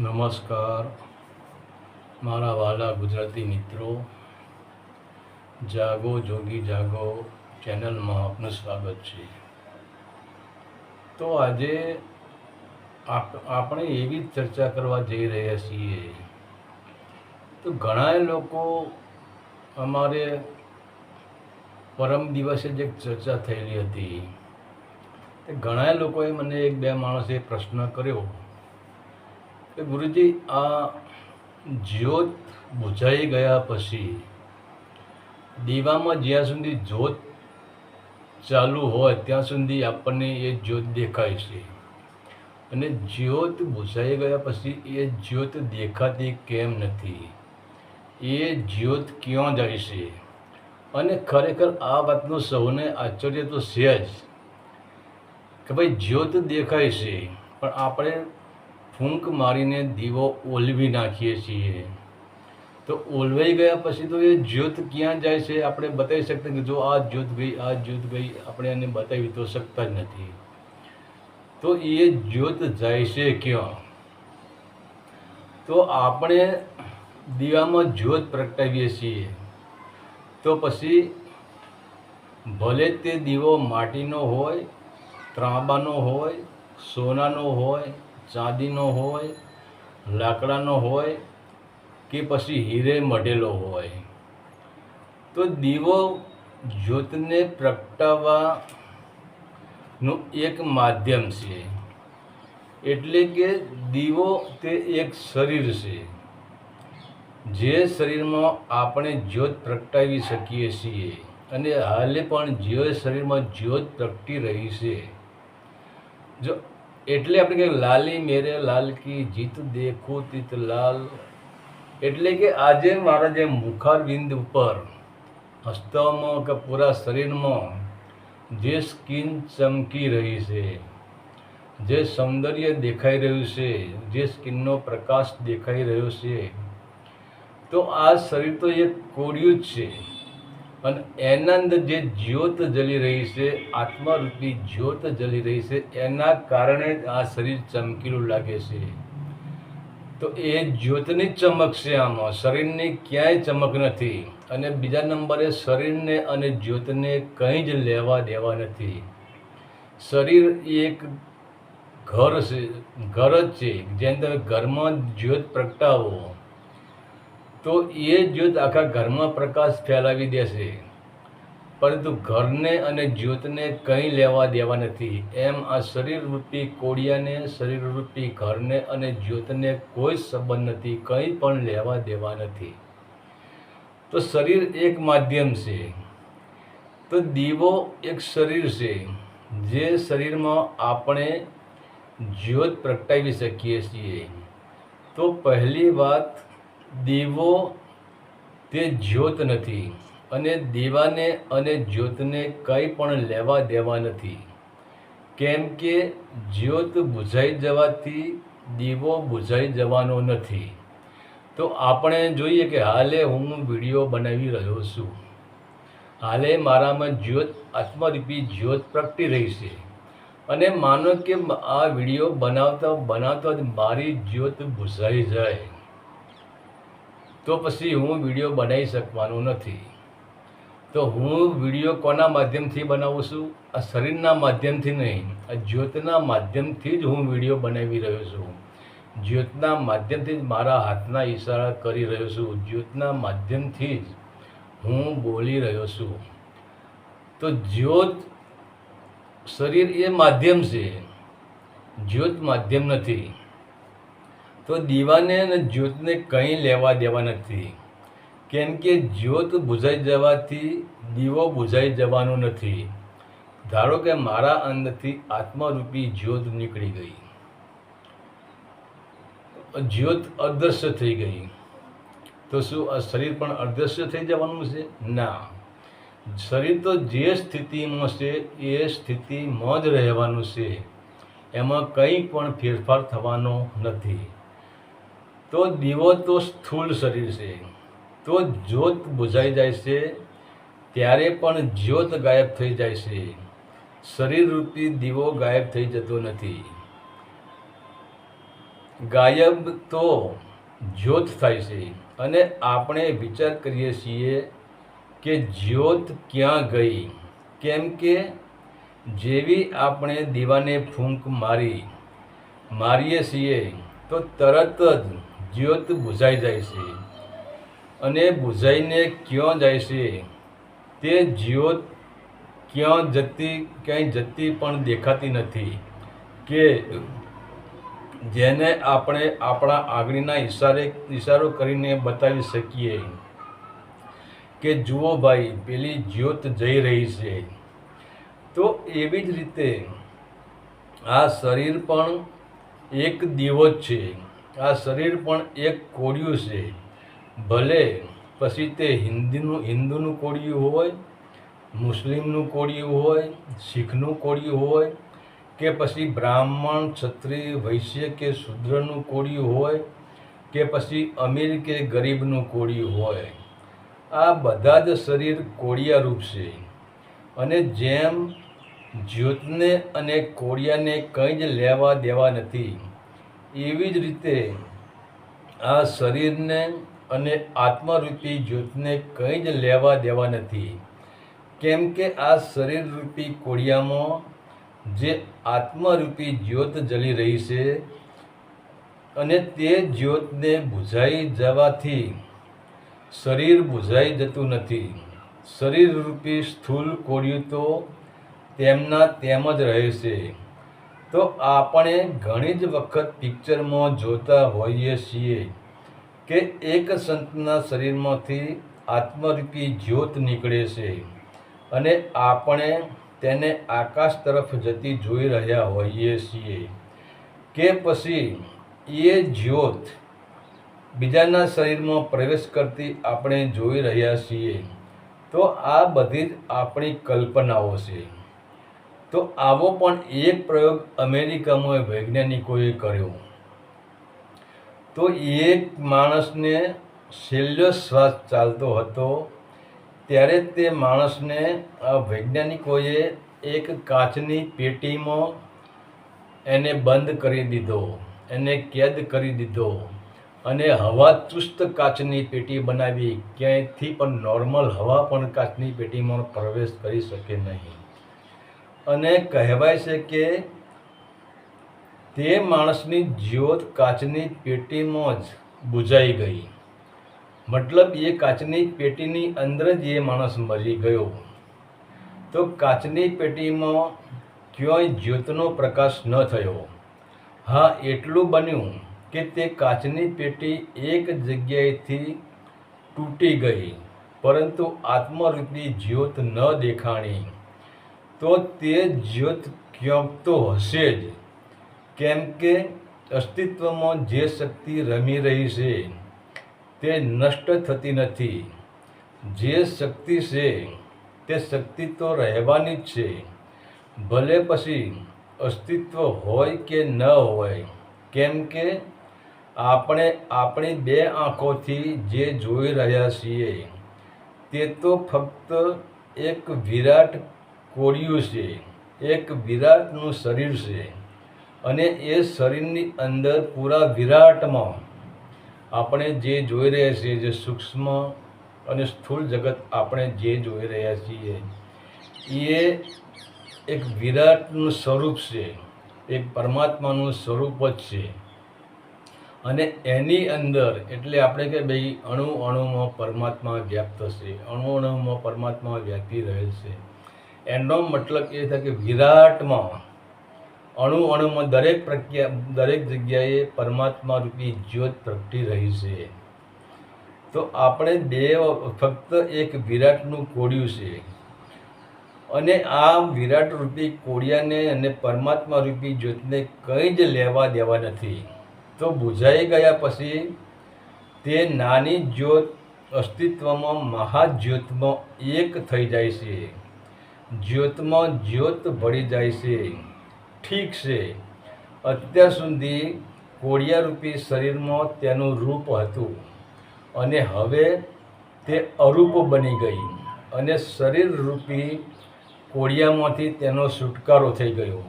નમસ્કાર. મારા વાલા ગુજરાતી મિત્રો, જાગો, જોગી જાગો ચેનલમાં આપનું સ્વાગત છે. તો આજે આપ, આપણે એવી જ ચર્ચા કરવા જઈ રહ્યા છીએ. તો ઘણા લોકો અમારે પરમ દિવસે જે ચર્ચા થયેલી હતી. તે ઘણા લોકોએ મને એક બે માણસે પ્રશ્ન કર્યો. કે ગુરુજી, આ જ્યોત બુઝાઈ ગયા પછી દીવામાં જ્યાં સુધી જ્યોત ચાલુ હોય, ત્યાં સુધી આપણને એ જ્યોત દેખાય છે. અને જ્યોત બુઝાઈ ગયા પછી એ જ્યોત દેખાતી કેમ નથી? એ જ્યોત ક્યાં જાય છે? અને ખરેખર આ વાતનું સૌને આશ્ચર્ય તો છે જ કે ભાઈ જ્યોત દેખાય છે, પણ આપણે ફૂંક મારીને દીવો ઓલવી નાખીએ છીએ. તો ઓલવાઈ ગયા પછી તો એ જ્યોત ક્યાં જાય છે આપણે બતાવી શકતા કે જો આ જ્યોત ગઈ, આ જ્યોત ગઈ, આપણે એને બતાવી તો શકતા જ નથી. તો એ જ્યોત જાય છે ક્યાં? તો આપણે દીવામાં જ્યોત પ્રગટાવીએ છીએ. તો પછી ભલે તે દીવો માટીનો હોય, ત્રાંબાનો હોય, સોનાનો હોય ચાંદીનો હોય, લાકડાનો હોય કે પછી હીરે મઢેલો હોય. તો દીવો જ્યોતને પ્રગટાવવાનું એક માધ્યમ છે. એટલે કે દીવો તે એક શરીર છે. જે શરીરમાં આપણે જ્યોત પ્રગટાવી શકીએ છીએ અને હાલે પણ જે શરીરમાં જ્યોત પ્રગટી રહી છે. જો એટલે આપણે કહીએ લાલી મેરે લાલ કી જીત દેખો તિત લાલ. એટલે કે આજે મારા જે મુખારબિંદ ઉપર હસ્તમાં કે પૂરા શરીરમાં જે સ્કિન ચમકી રહી છે, જે સૌંદર્ય દેખાઈ રહ્યું છે, જે સ્કિનનો પ્રકાશ દેખાઈ રહ્યો છે, તો આ શરીર તો એક કોડિયું જ છે. અને એના અંદર જે જ્યોત જલી રહી છે, આત્મારૂપી જ્યોત જલી રહી છે, એના કારણે આ શરીર ચમકીલું લાગે છે. તો એ જ્યોતની ચમક છે આમાં. શરીરની ક્યાંય ચમક નથી અને બીજા નંબરે શરીરને અને જ્યોતને કંઈ જ લેવા દેવા નથી. શરીર એક ઘર છે, ઘર જ છે, જેની તમે ઘરમાં જ્યોત પ્રગટાવો. તો એ જ્યોત આખા ઘરમાં પ્રકાશ ફેલાવી દેશે. પરંતુ ઘરને અને જ્યોતને કંઈ લેવા દેવા નથી. એમ આ શરીરરૂપી કોડિયાને, શરીરરૂપી ઘરને અને જ્યોતને કોઈ સંબંધ નથી, કંઈ પણ લેવા દેવા નથી. તો શરીર એક માધ્યમ છે. તો દીવો એક શરીર છે. જે શરીરમાં આપણે જ્યોત પ્રગટાવી શકીએ છીએ. તો પહેલી વાત દીવો તે જ્યોત નથી અને દેવાને અને જ્યોતને કંઈ પણ લેવા દેવા નથી. કેમ કે જ્યોત બુઝાઈ જવાથી દીવો બુઝાઈ જવાનો નથી. તો આપણે જોઈએ કે હાલે હું વીડિયો બનાવી રહ્યો છું. હાલે મારામાં જ્યોત આત્મરૂપી જ્યોત પ્રગટી રહી છે. અને માનો કે આ વીડિયો બનાવતા બનાવતા જ મારી જ્યોત બુઝાઈ જાય. તો પછી હું વીડિયો બનાવી શકવાનો નથી. તો હું વીડિયો કોના માધ્યમથી બનાવું છું? આ શરીરના માધ્યમથી નહીં, આ જ્યોતના માધ્યમથી જ હું વીડિયો બનાવી રહ્યો છું. જ્યોતના માધ્યમથી જ મારા હાથના ઈશારા કરી રહ્યો છું. જ્યોતના માધ્યમથી જ હું બોલી રહ્યો છું. તો જ્યોત શરીર એ માધ્યમ છે. જ્યોત માધ્યમ નથી. તો દીવાને અને જ્યોતને કંઈ લેવા દેવા નથી. કેમ કે જ્યોત બુઝાઈ જવાથી દીવો બુઝાઈ જવાનો નથી. ધારો કે મારા અંદરથી આત્મારૂપી જ્યોત નીકળી ગઈ. જ્યોત અદૃશ્ય થઈ ગઈ. તો શું આ શરીર પણ અદૃશ્ય થઈ જવાનું છે? ના. શરીર તો જે સ્થિતિમાં છે, એ સ્થિતિમાં જ રહેવાનું છે. એમાં કંઈ પણ ફેરફાર થવાનો નથી. તો દીવો તો સ્થૂળ શરીર છે. તો જ્યોત બુઝાઈ જાય છે. ત્યારે પણ જ્યોત ગાયબ થઈ જાય છે. શરીર રૂપી દીવો ગાયબ થઈ જતો નથી. ગાયબ તો જ્યોત થાય છે. અને આપણે વિચાર કરીએ છીએ કે જ્યોત ક્યાં ગઈ? કેમ કે જેવી આપણે દીવાને ફૂંક મારી, મારીએ છીએ, તો તરત જ જ્યોત બુઝાઈ જાય છે. અને બુઝાઈને ક્યાં જાય છે? તે જ્યોત ક્યાં જતી, ક્યાંય જતી પણ દેખાતી નથી કે જેને આપણે આપણા આંગળીના ઈશારે, ઈશારો કરીને બતાવી શકીએ. કે જુઓ ભાઈ, પેલી જ્યોત જઈ રહી છે. તો એવી જ રીતે આ શરીર પણ એક દીવો જ છે. આ શરીર પણ એક કોળિયું છે. ભલે પછી તે હિન્દીનું, હિન્દુનું કોળિયું હોય, મુસ્લિમનું કોળિયું હોય, શીખનું કોળિયું હોય કે પછી બ્રાહ્મણ, ક્ષત્રિય, વૈશ્ય કે શૂદ્રનું કોળિયું હોય કે પછી અમીર કે ગરીબનું કોળિયું હોય. આ બધા જ શરીર કોળિયારૂપ છે. અને જેમ જ્યોતને અને કોળિયાને કંઈ જ લેવા દેવા નથી એવી જ રીતે આ શરીરને અને આત્મારૂપી જ્યોતને કંઈ જ લેવા દેવા નથી. કેમ કે આ શરીરરૂપી કોળિયામાં જે આત્મારૂપી જ્યોત જલી રહી છે અને તે જ્યોતને બુઝાઈ જવાથી શરીર બુઝાઈ જતું નથી. શરીરરૂપી સ્થૂલ કોળિયું તો તેમના તેમ જ રહે છે. તો આપણે ઘણી જ વખત પિક્ચરમાં જોતા હોઈએ છીએ કે એક સંતના શરીરમાંથી આત્મરૂપી જ્યોત નીકળે છે અને આપણે તેને આકાશ તરફ જતી જોઈ રહ્યા હોઈએ છીએ કે પછી એ જ્યોત બીજાના શરીરમાં પ્રવેશ કરતી આપણે જોઈ રહ્યા છીએ તો આ બધી જ આપણી કલ્પનાઓ છે. તો આવો પણ એક પ્રયોગ અમેરિકામાં વૈજ્ઞાનિકોએ કર્યો. તો એક માણસને છેલ્લો શ્વાસ ચાલતો હતો, ત્યારે તે માણસને આ વૈજ્ઞાનિકોએ એક કાચની પેટીમાં એને બંધ કરી દીધો, એને કેદ કરી દીધો અને હવા ચુસ્ત કાચની પેટી બનાવી. ક્યાંયથી પણ નોર્મલ હવા પણ કાચની પેટીમાં પ્રવેશ કરી શકે નહીં. અને કહેવાય છે કે તે માણસની જ્યોત કાચની પેટીમાં જ બુઝાઈ ગઈ. મતલબ એ કાચની પેટીની અંદર જ એ માણસ મરી ગયો. તો કાચની પેટીમાં ક્યાંય જ્યોતનો પ્રકાશ ન થયો. હા, એટલું બન્યું કે તે કાચની પેટી એક જગ્યાએથી તૂટી ગઈ, પરંતુ આત્મરૂપી જ્યોત ન દેખાણી. તો તે જ્યોત ક્યાંક તો હશે જ? કેમ કે અસ્તિત્વમાં જે શક્તિ રમી રહી છે, તે નષ્ટ થતી નથી. જે શક્તિ છે, તે શક્તિ તો રહેવાની જ છે. ભલે પછી અસ્તિત્વ હોય કે ન હોય, કેમ કે આપણે આપણી બે આંખોથી જે જોઈ રહ્યા છીએ, તે તો ફક્ત એક વિરાટ કોળિયું છે, એક વિરાટનું શરીર છે અને એ શરીરની અંદર પૂરા વિરાટમાં આપણે જે જોઈ રહ્યા છીએ, જે સૂક્ષ્મ અને સ્થૂળ જગત આપણે જે જોઈ રહ્યા છીએ, એ એક વિરાટનું સ્વરૂપ છે, એક પરમાત્માનું સ્વરૂપ જ છે. અને એની અંદર એટલે આપણે કે ભાઈ અણુ અણુમાં પરમાત્મા વ્યાપ્ત છે, અણુ અણુમાં પરમાત્મા વ્યાપી રહેલ છે. એનો મતલબ એ થાય કે વિરાટમાં અણુ અણુમાં દરેક પ્રક્રિયા, દરેક જગ્યાએ પરમાત્મા રૂપી જ્યોત પ્રગટી રહી છે. તો આપણે બે ફક્ત એક વિરાટનું કોળિયું છે. અને આ વિરાટ રૂપી કોળિયાને અને પરમાત્મા રૂપી જ્યોતને કંઈ જ લેવા દેવા નથી. તો બુઝાઈ ગયા પછી તે નાની જ્યોત અસ્તિત્વમાં, મહાજ્યોતમાં એક થઈ જાય છે. જ્યોતમાં જ્યોત ભળી જાય છે, ઠીક છે. અત્યાર સુધી કોળિયારૂપી શરીરમાં તેનું રૂપ હતું અને હવે તે અરૂપ બની ગઈ અને શરીરરૂપી કોળિયામાંથી તેનો છુટકારો થઈ ગયો.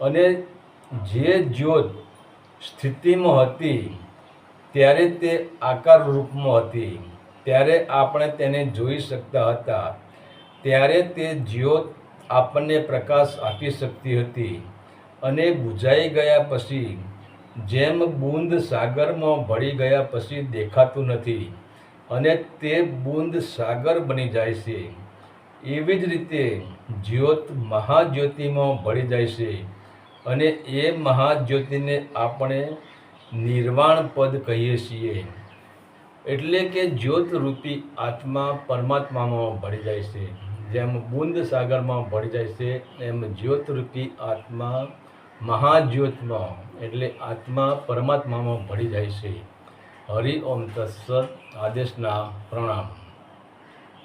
અને જે જ્યોત સ્થિતિમાં હતી, ત્યારે તે આકાર રૂપમાં હતી. ત્યારે આપણે તેને જોઈ શકતા હતા ત્યારે તે જ્યોત આપણને પ્રકાશ આપી શકતી હતી અને બુઝાઈ ગયા પછી જેમ બૂંદ સાગરમાં ભળી ગયા પછી દેખાતું નથી અને તે બૂંદ સાગર બની જાય છે. એવી જ રીતે જ્યોત મહાજ્યોતિમાં ભળી જાય છે અને એ મહાજ્યોતિને આપણે નિર્વાણ પદ કહીએ છીએ. એટલે કે જ્યોત રૂપી આત્મા પરમાત્મામાં ભળી જાય છે. જેમ બુંદ સાગરમાં ભળી જાય છે, એમ જ્યોતરૂપી આત્મા મહાજ્યોતમાં, એટલે આત્મા પરમાત્મામાં ભળી જાય છે. હરિ ઓમ તત્સત, આદેશના પ્રણામ.